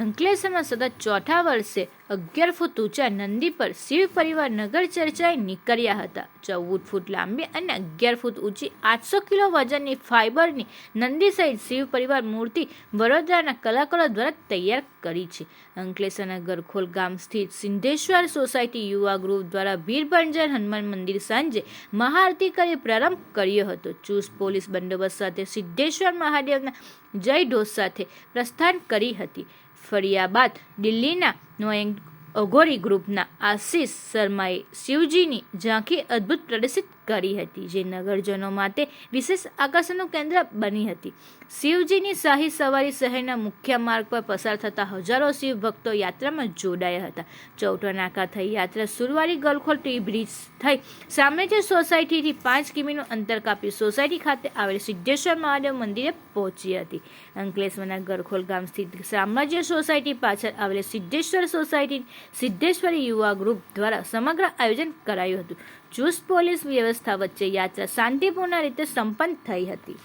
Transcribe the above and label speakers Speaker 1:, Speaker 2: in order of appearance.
Speaker 1: અંકલેશ્વરમાં સતત ચોથા વર્ષે અગિયાર ફૂટ ઊંચા નંદી પર શિવ પરિવાર નગર ચર્ચાએ નીકળ્યા હતા. ચૌદ ફૂટ લાંબી અને અગિયાર ફૂટ ઊંચી આઠસો કિલો વજનની ફાઇબરની નંદી સહિત શિવ પરિવાર મૂર્તિ વડોદરાના કલાકારો દ્વારા તૈયાર કરી છે. અંકલેશ્વરના ગરખોલ ગામ સ્થિત સિંધેશ્વર સોસાયટી યુવા ગ્રુપ દ્વારા વીરભંજન હનુમાન મંદિર સાંજે મહાઆરતી કરી પ્રારંભ કર્યો હતો. ચુસ્ત પોલીસ બંદોબસ્ત સાથે સિદ્ધેશ્વર મહાદેવના જય ઢોસ સાથે પ્રસ્થાન કરી હતી. ફર્યા બાદ દિલ્હીના નોયંગ અઘોરી ગ્રુપના આશીષ શર્માએ શિવજીની ઝાંખી અદ્ભુત પ્રદર્શિત કરી હતી, જે નગરજનો માટે વિશેષ આકર્ષણનું કેન્દ્ર બની હતી. શિવજીની શાહી સવારી શહેરના મુખ્ય માર્ગ પર પસાર થતા હજારો શિવ ભક્તો યાત્રામાં જોડાયા હતા. ચૌટા નાકા થઈ યાત્રા સુરવારી ગલખોલ ટી બ્રિજ થઈ સામ્રાજ્ય સોસાયટીથી પાંચ કિમીનું અંતર કાપી સોસાયટી ખાતે આવેલ સિદ્ધેશ્વર મહાદેવ મંદિરે પહોંચી હતી. અંકલેશ્વરના ગરખોલ ગામ સ્થિત સામ્રાજ્ય સોસાયટી પાછળ આવેલ સિદ્ધેશ્વર સોસાયટી સિદ્ધેશ્વરી યુવા ગ્રુપ દ્વારા સમગ્ર આયોજન કરાયું હતું. ચુસ્ત પોલીસ વ્યવસ્થા વચ્ચે યાત્રા શાંતિપૂર્ણ રીતે સંપન્ન થઈ હતી.